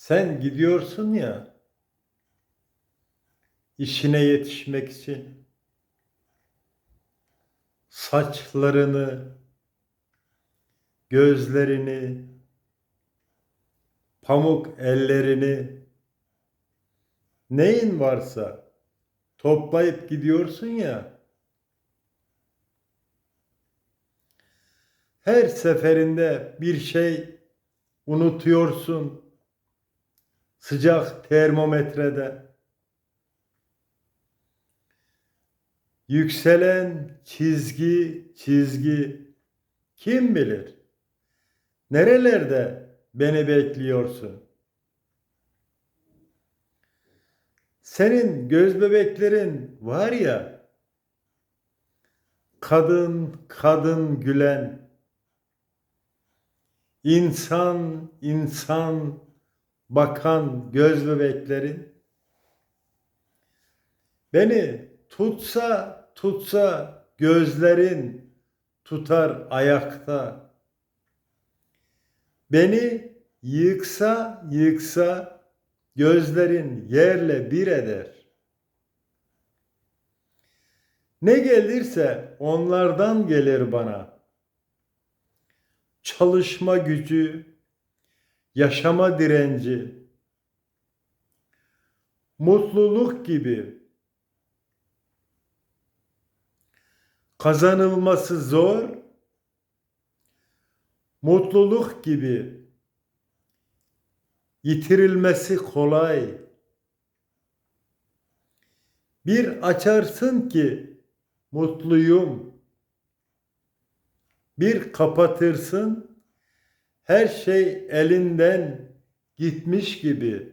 Sen gidiyorsun ya işine yetişmek için. Saçlarını, gözlerini, pamuk ellerini neyin varsa toplayıp gidiyorsun ya. Her seferinde bir şey unutuyorsun sıcak termometrede. Yükselen çizgi çizgi. Kim bilir? Nerelerde beni bekliyorsun? Senin göz bebeklerin var ya kadın kadın gülen. İnsan insan bakan göz bebeklerin. Beni tutsa tutsa gözlerin tutar ayakta. Beni yıksa yıksa gözlerin yerle bir eder. Ne gelirse onlardan gelir bana. Çalışma gücü, yaşama direnci, mutluluk gibi kazanılması zor, mutluluk gibi yitirilmesi kolay. Bir açarsın ki mutluyum. Bir kapatırsın her şey elinden gitmiş gibi